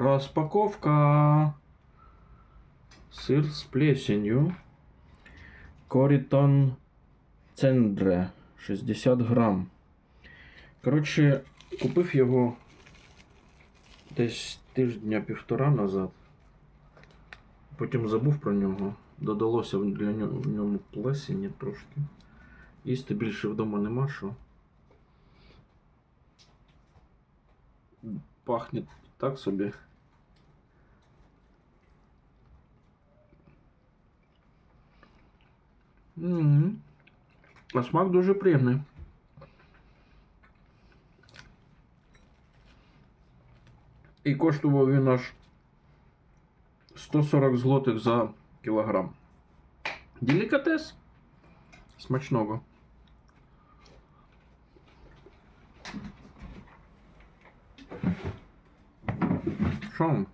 Розпаковка. Сир з плесенью. Корітон Цендре. 60 грам. Коротше, купив його десь тиждня-півтора назад. Потім забув про нього. Додалося для нього, в ньому плесені трошки. Їсти більше вдома нема що. Пахне так собі. М. А смак дуже приємний. І коштував він аж 140 злотих за кілограм. Делікатес. Смачного. Що?